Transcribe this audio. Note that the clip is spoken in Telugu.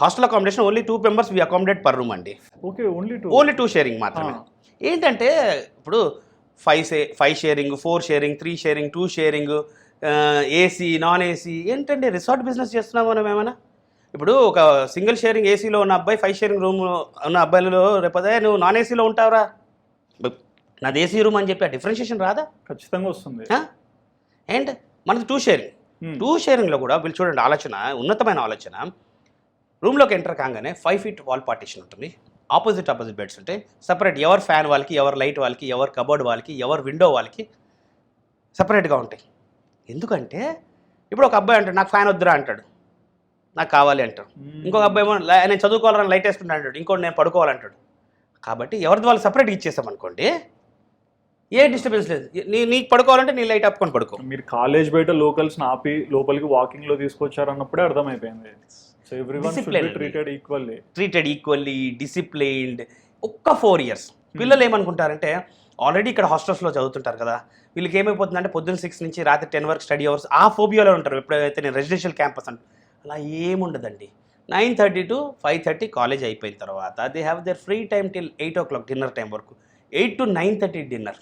Hostel accommodation only two members we accommodate per room అండి. Okay only two only two sharing మాత్రమే. ఏంటంటే ఇప్పుడు ఫైవ్ షే five sharing four sharing three sharing two sharing AC non AC ఏంటంటే రిసార్ట్ బిజినెస్ చేస్తున్నాం మనం ఏమైనా ఇప్పుడు ఒక సింగిల్ షేరింగ్ ఏసీలో ఉన్న అబ్బాయి ఫైవ్ షేరింగ్ రూమ్ ఉన్న అబ్బాయిలలో రేపదే నువ్వు నాన్ ఏసీలో ఉంటావురా? నాది ఏసీ రూమ్ అని చెప్పి ఆ డిఫరెన్షియేషన్ రాదా? ఖచ్చితంగా వస్తుంది? అండ్ మనది టూ షేరింగ్. టూ షేరింగ్లో కూడా వీళ్ళు చూడండి ఆలోచన ఉన్నతమైన ఆలోచన. రూమ్లోకి ఎంటర్ కాగానే ఫైవ్ ఫీట్ వాల్ పార్టీషన్ ఉంటుంది. ఆపోజిట్ ఆపోజిట్ బెడ్స్ ఉంటాయి సపరేట్ ఎవరు ఫ్యాన్ వాళ్ళకి ఎవరు లైట్ వాళ్ళకి ఎవరు కబోర్డ్ వాళ్ళకి ఎవరు విండో వాళ్ళకి సపరేట్గా ఉంటాయి. ఎందుకంటే ఇప్పుడు ఒక అబ్బాయి అంటాడు నాకు ఫ్యాన్ వద్దురా అంటాడు. నాకు కావాలి అంటాడు. ఇంకొక అబ్బాయి ఏమో "లై- నేను చదువుకోవాలని లైట్ వేసుకుంటా అంటాడు. ఇంకోటి నేను పడుకోవాలంటాడు కాబట్టి ఎవరిది వాళ్ళు సపరేట్గా ఇచ్చేసాం అనుకోండి ఏ డిస్టర్బెన్స్ లేదు. నీ నీకు పడుకోవాలంటే నీ లైట్ ఆపుకొని పడుకో. మీరు కాలేజ్ బయట లోకల్స్ ఆపి లోపలికి వాకింగ్లో తీసుకొచ్చారు అన్నప్పుడే అర్థమైపోయింది. So. Treated equally treated equally disciplined ఒక్క ఫోర్ ఇయర్స్ పిల్లలు ఏమనుకుంటారంటే ఆల్రెడీ ఇక్కడ హాస్టల్స్లో చదువుతుంటారు కదా. వీళ్ళకి ఏమైపోతుందంటే పొద్దున్న సిక్స్ నుంచి రాత్రి టెన్ వరకు స్టడీ అవర్స్ ఆ ఫోబియాలో ఉంటారు. ఎప్పుడైతే నేను రెసిడెన్షియల్ క్యాంపస్ అంటే అలా ఏముండదండి. Nine thirty to five thirty college అయిపోయిన తర్వాత they have their free time till eight o'clock dinner time వరకు. Eight to nine thirty dinner